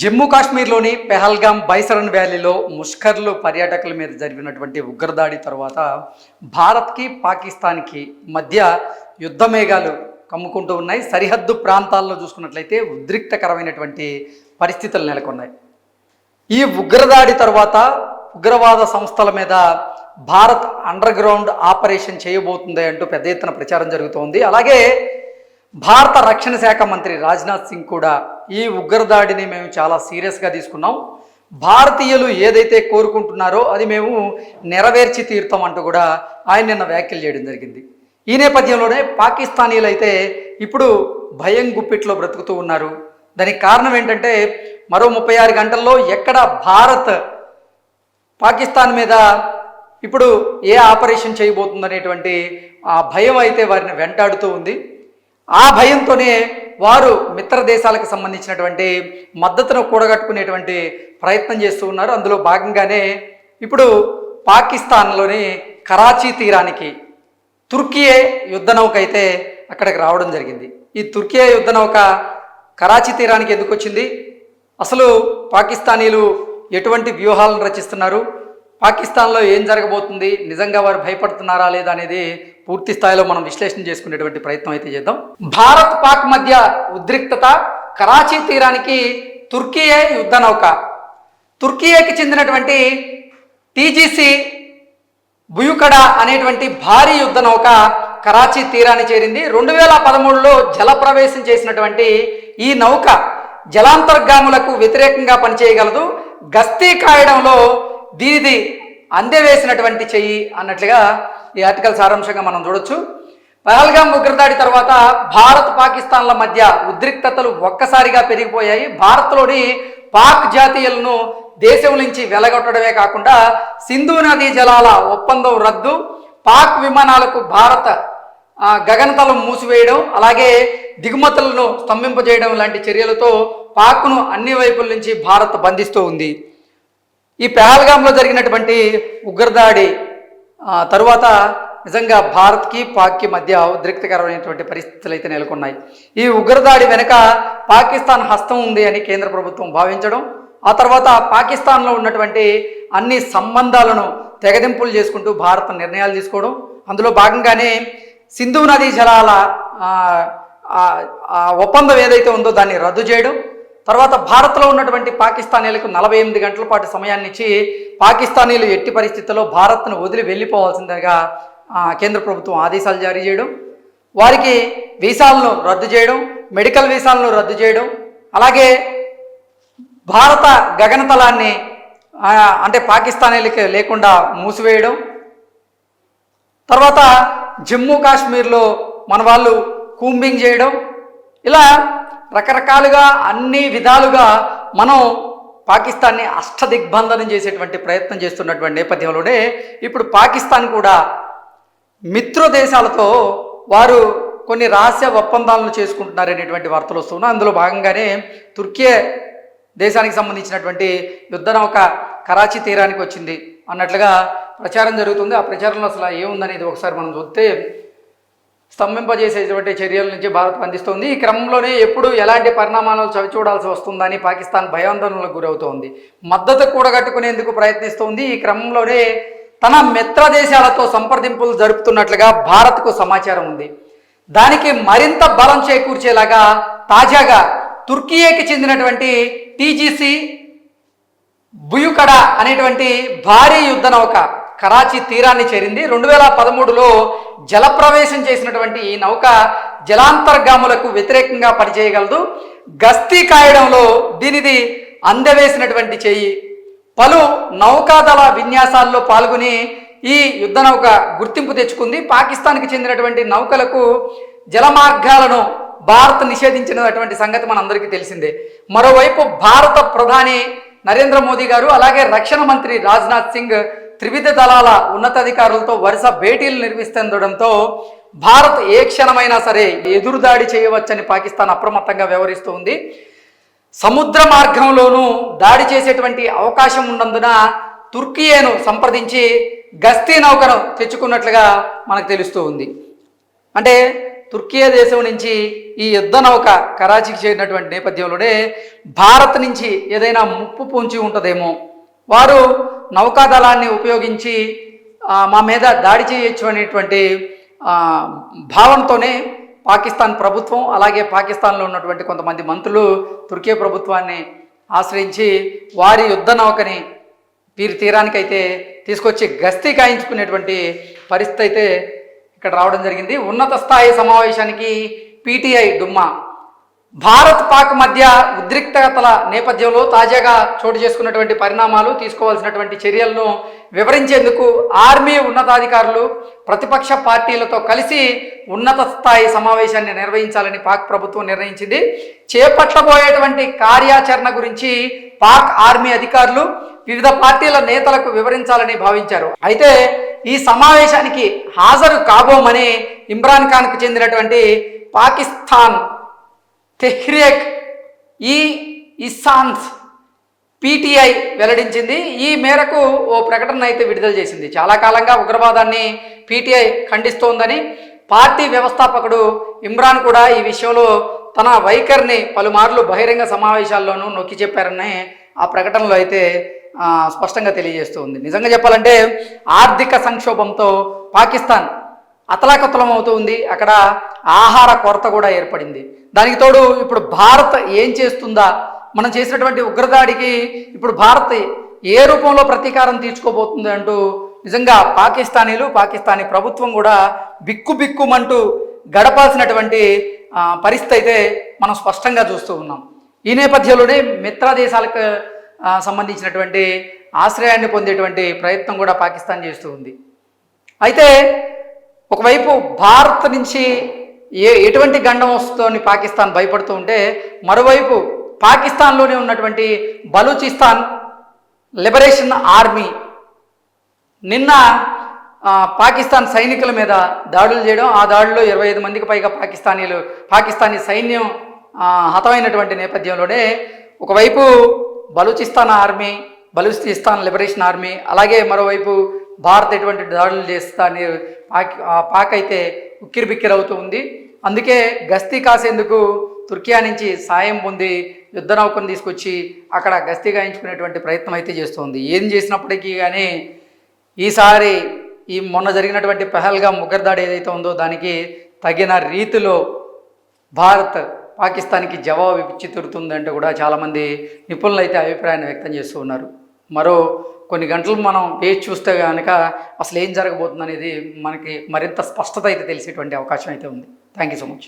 జమ్మూ కాశ్మీర్లోని పెహల్గాం బైసరన్ వ్యాలీలో ముష్కర్లు పర్యాటకుల మీద జరిగినటువంటి ఉగ్రదాడి తర్వాత భారత్కి పాకిస్తాన్కి మధ్య యుద్ధమేఘాలు కమ్ముకుంటూ ఉన్నాయి. సరిహద్దు ప్రాంతాల్లో చూసుకున్నట్లయితే ఉద్రిక్తకరమైనటువంటి పరిస్థితులు నెలకొన్నాయి. ఈ ఉగ్రదాడి తర్వాత ఉగ్రవాద సంస్థల మీద భారత్ అండర్ గ్రౌండ్ ఆపరేషన్ చేయబోతుంది అంటూ పెద్ద ఎత్తున ప్రచారం జరుగుతోంది. అలాగే భారత రక్షణ శాఖ మంత్రి రాజ్నాథ్ సింగ్ కూడా ఈ ఉగ్రదాడిని మేము చాలా సీరియస్గా తీసుకున్నాం. భారతీయులు ఏదైతే కోరుకుంటున్నారో అది మేము నెరవేర్చి తీరుతాం అంటూ కూడా ఆయన నిన్న వ్యాఖ్యలు చేయడం జరిగింది. ఈ నేపథ్యంలోనే పాకిస్తానీలు అయితే ఇప్పుడు భయం గుప్పిట్లో బ్రతుకుతూ ఉన్నారు. దానికి కారణం ఏంటంటే మరో ముప్పై ఆరు గంటల్లో ఎక్కడ భారత్ పాకిస్తాన్ మీద ఇప్పుడు ఏ ఆపరేషన్ చేయబోతుందనేటువంటి ఆ భయం అయితే వారిని వెంటాడుతూ ఉంది. ఆ భయంతోనే వారు మిత్ర దేశాలకు సంబంధించినటువంటి మద్దతును కూడగట్టుకునేటువంటి ప్రయత్నం చేస్తూ ఉన్నారు. అందులో భాగంగానే ఇప్పుడు పాకిస్తాన్లోని కరాచీ తీరానికి తుర్కియే యుద్ధ నౌక అయితే అక్కడికి రావడం జరిగింది. ఈ తుర్కియే యుద్ధ నౌక కరాచీ తీరానికి ఎందుకు వచ్చింది? అసలు పాకిస్తానీలు ఎటువంటి వ్యూహాలను రచిస్తున్నారు? పాకిస్తాన్లో ఏం జరగబోతుంది? నిజంగా వారు భయపడుతున్నారా లేదా అనేది పూర్తి స్థాయిలో మనం విశ్లేషణ చేసుకునేటువంటి ప్రయత్నం అయితే చేద్దాం. భారత్ పాక్ మధ్య ఉద్రిక్తత కరాచీ తీరానికి తుర్కియే యుద్ధ నౌక. తుర్కియేకి చెందినటువంటి టీజీసీ బుయుకడ అనేటువంటి భారీ యుద్ధ నౌక కరాచీ తీరాన్ని చేరింది. రెండు వేల పదమూడులో జలప్రవేశం చేసినటువంటి ఈ నౌక జలాంతర్గాములకు వ్యతిరేకంగా పనిచేయగలదు. గస్తీ కాయడంలో దీనిది అందవేసినటువంటి చెయ్యి అన్నట్లుగా ఈ ఆర్టికల్ సారాంశంగా మనం చూడొచ్చు. పహల్గాం ఉగ్రదాడి తర్వాత భారత్ పాకిస్తాన్ల మధ్య ఉద్రిక్తతలు ఒక్కసారిగా పెరిగిపోయాయి. భారత్లోని పాక్ జాతీయులను దేశం నుంచి వెలగొట్టడమే కాకుండా సింధు నదీ జలాల ఒప్పందం రద్దు పాక్ విమానాలకు భారత గగనతలం మూసివేయడం అలాగే దిగుమతులను స్తంభింపజేయడం లాంటి చర్యలతో పాక్ను అన్ని వైపుల నుంచి భారత్ బంధిస్తూ ఉంది. ఈ పెహల్గాంలో జరిగినటువంటి ఉగ్రదాడి తరువాత నిజంగా భారత్కి పాక్కి మధ్య ఉద్రిక్తకరమైనటువంటి పరిస్థితులు అయితే నెలకొన్నాయి. ఈ ఉగ్రదాడి వెనుక పాకిస్తాన్ హస్తం ఉంది అని కేంద్ర ప్రభుత్వం భావించడం ఆ తర్వాత పాకిస్తాన్లో ఉన్నటువంటి అన్ని సంబంధాలను తెగదింపులు చేసుకుంటూ భారత్ నిర్ణయాలు తీసుకోవడం అందులో భాగంగానే సింధు నదీ జలాల ఆ, ఒప్పందం ఏదైతే ఉందో దాన్ని రద్దు చేయడం తర్వాత భారత్లో ఉన్నటువంటి పాకిస్తానీలకు నలభై ఎనిమిది గంటల పాటు సమయాన్ని ఇచ్చి పాకిస్తానీలు ఎట్టి పరిస్థితుల్లో భారత్ను వదిలి వెళ్ళిపోవాల్సిందిగా కేంద్ర ప్రభుత్వం ఆదేశాలు జారీ చేయడం వారికి వీసాలను రద్దు చేయడం మెడికల్ వీసాలను రద్దు చేయడం అలాగే భారత గగనతలాన్ని అంటే పాకిస్తానీలకి లేకుండా మూసివేయడం తర్వాత జమ్మూ కాశ్మీర్లో మన వాళ్ళు కూంబింగ్ చేయడం ఇలా రకరకాలుగా అన్ని విధాలుగా మనం పాకిస్తాన్ని అష్టదిగ్బంధనం చేసేటువంటి ప్రయత్నం చేస్తున్నటువంటి నేపథ్యంలోనే ఇప్పుడు పాకిస్తాన్ కూడా మిత్ర దేశాలతో వారు కొన్ని రహస్య ఒప్పందాలను చేసుకుంటున్నారనేటువంటి వార్తలు వస్తున్నాయి. అందులో భాగంగానే తుర్కీ దేశానికి సంబంధించినటువంటి యుద్ధ నౌక కరాచీ తీరానికి వచ్చింది అన్నట్లుగా ప్రచారం జరుగుతుంది. ఆ ప్రచారంలో అసలు ఏముందనేది ఒకసారి మనం చూస్తే స్తంభింపజేసేటువంటి చర్యల నుంచి భారత్ అందిస్తోంది ఈ క్రమంలోనే ఎప్పుడు ఎలాంటి పరిణామాలు చవిచూడాల్సి వస్తుందని పాకిస్తాన్ భయాందోళనలకు గురవుతోంది. మద్దతు కూడగట్టుకునేందుకు ప్రయత్నిస్తోంది. ఈ క్రమంలోనే తన మిత్ర దేశాలతో సంప్రదింపులు జరుపుతున్నట్లుగా భారత్కు సమాచారం ఉంది. దానికి మరింత బలం చేకూర్చేలాగా తాజాగా తుర్కియేకి చెందినటువంటి టీజీసీ బుయుకడ అనేటువంటి భారీ యుద్ధ నౌక కరాచీ తీరాన్ని చేరింది. రెండు వేల పదమూడులో జలప్రవేశం చేసినటువంటి ఈ నౌక జలాంతర్గాములకు వ్యతిరేకంగా పనిచేయగలదు. గస్తీ కాయడంలో దీనిది అందవేసినటువంటి చేయి. పలు నౌకాదళ విన్యాసాల్లో పాల్గొని ఈ యుద్ధ నౌక గుర్తింపు తెచ్చుకుంది. పాకిస్తాన్కి చెందినటువంటి నౌకలకు జలమార్గాలను భారత్ నిషేధించినటువంటి సంగతి మనందరికీ తెలిసిందే. మరోవైపు భారత ప్రధాని నరేంద్ర మోదీ గారు అలాగే రక్షణ మంత్రి రాజ్నాథ్ సింగ్ త్రివిధ దళాల ఉన్నతాధికారులతో వరుస భేటీలు నిర్వహిస్తుండడంతో భారత్ ఏ క్షణమైనా సరే ఎదురుదాడి చేయవచ్చని పాకిస్తాన్ అప్రమత్తంగా వ్యవహరిస్తూ ఉంది. సముద్ర మార్గంలోనూ దాడి చేసేటువంటి అవకాశం ఉన్నందున తుర్కియేను సంప్రదించి గస్తీ నౌకను తెచ్చుకున్నట్లుగా మనకు తెలుస్తూ ఉంది. అంటే తుర్కియా దేశం నుంచి ఈ యుద్ధ నౌక కరాచీకి చేరినటువంటి నేపథ్యంలోనే భారత్ నుంచి ఏదైనా ముప్పు పొంచి ఉంటుందేమో. వారు నౌకాదళాన్ని ఉపయోగించి మా మీద దాడి చేయొచ్చు అనేటువంటి భావంతోనే పాకిస్తాన్ ప్రభుత్వం అలాగే పాకిస్తాన్లో ఉన్నటువంటి కొంతమంది మంత్రులు తుర్కీ ప్రభుత్వాన్ని ఆశ్రయించి వారి యుద్ధ నౌకని వీరి తీరానికైతే తీసుకొచ్చి గస్తీ కాయించుకునేటువంటి పరిస్థితి అయితే ఇక్కడ రావడం జరిగింది. ఉన్నత స్థాయి సమావేశానికి పీటీఐ డుమ్మా భారత్ పాక్ మధ్య ఉద్రిక్తతల నేపథ్యంలో తాజాగా చోటు చేసుకున్నటువంటి పరిణామాలు తీసుకోవాల్సినటువంటి చర్యలను వివరించేందుకు ఆర్మీ ఉన్నతాధికారులు ప్రతిపక్ష పార్టీలతో కలిసి ఉన్నత స్థాయి సమావేశాన్ని నిర్వహించాలని పాక్ ప్రభుత్వం నిర్ణయించింది. చేపట్టబోయేటువంటి కార్యాచరణ గురించి పాక్ ఆర్మీ అధికారులు వివిధ పార్టీల నేతలకు వివరించాలని భావించారు. అయితే ఈ సమావేశానికి హాజరు కాబోమని ఇమ్రాన్ ఖాన్కు చెందినటువంటి పాకిస్తాన్ తెహ్రేక్ ఈ ఇస్సాన్స్ పీటీఐ వెల్లడించింది. ఈ మేరకు ఓ ప్రకటన అయితే విడుదల చేసింది. చాలా కాలంగా ఉగ్రవాదాన్ని పీటీఐ ఖండిస్తోందని పార్టీ వ్యవస్థాపకుడు ఇమ్రాన్ కూడా ఈ విషయంలో తన వైఖరిని పలుమార్లు బహిరంగ సమావేశాల్లోనూ నొక్కి చెప్పారని ఆ ప్రకటనలో అయితే స్పష్టంగా తెలియజేస్తుంది. నిజంగా చెప్పాలంటే ఆర్థిక సంక్షోభంతో పాకిస్తాన్ అతలాకుతలం అవుతుంది అక్కడ ఆహార కొరత కూడా ఏర్పడింది. దానికి తోడు ఇప్పుడు భారత్ ఏం చేస్తుందా? మనం చేసినటువంటి ఉగ్రదాడికి ఇప్పుడు భారత్ ఏ రూపంలో ప్రతీకారం తీర్చుకోబోతుంది అంటూ నిజంగా పాకిస్తానీలు పాకిస్తానీ ప్రభుత్వం కూడా బిక్కు బిక్కుమంటూ గడపాల్సినటువంటి పరిస్థితి అయితే మనం స్పష్టంగా చూస్తూ ఉన్నాం. ఈ నేపథ్యంలోనే మిత్ర దేశాలకు సంబంధించినటువంటి ఆశ్రయాన్ని పొందేటువంటి ప్రయత్నం కూడా పాకిస్తాన్ చేస్తూ ఉంది. అయితే ఒకవైపు భారత్ నుంచి ఏ ఎటువంటి గండం వస్తుందని పాకిస్తాన్ భయపడుతూ ఉంటే మరోవైపు పాకిస్తాన్లోనే ఉన్నటువంటి బలూచిస్తాన్ లిబరేషన్ ఆర్మీ నిన్న పాకిస్తాన్ సైనికుల మీద దాడులు చేయడం ఆ దాడిలో ఇరవై ఐదు మందికి పైగా పాకిస్తానీలు పాకిస్తానీ సైన్యం హతమైనటువంటి నేపథ్యంలోనే ఒకవైపు Balochistan army Balochistan liberation army అలాగే మరోవైపు భారత్ ఎటువంటి దాడులు చేస్తా పాక్ పాక్ అయితే ఉక్కిరిబిక్కిరవుతూ ఉంది. అందుకే గస్తీ కాసేందుకు తుర్కియా నుంచి సాయం పొంది యుద్ధ నౌకను తీసుకొచ్చి అక్కడ గస్తీ గాయించుకునేటువంటి ప్రయత్నం అయితే చేస్తుంది. ఏం చేసినప్పటికీ కానీ ఈసారి ఈ మొన్న జరిగినటువంటి పెహల్గా ముగ్గురదాడి ఏదైతే ఉందో దానికి తగిన రీతిలో భారత్ పాకిస్తాన్కి జవాబు ఇచ్చి తిరుగుతుందంటే కూడా చాలామంది నిపుణులు అయితే అభిప్రాయాన్ని వ్యక్తం చేస్తూ ఉన్నారు. మరో కొన్ని గంటలు మనం వేచి చూస్తే కనుక అసలు ఏం జరగబోతుంది అనేది మనకి మరింత స్పష్టత అయితే తెలిసేటువంటి అవకాశం అయితే ఉంది. Thank you so much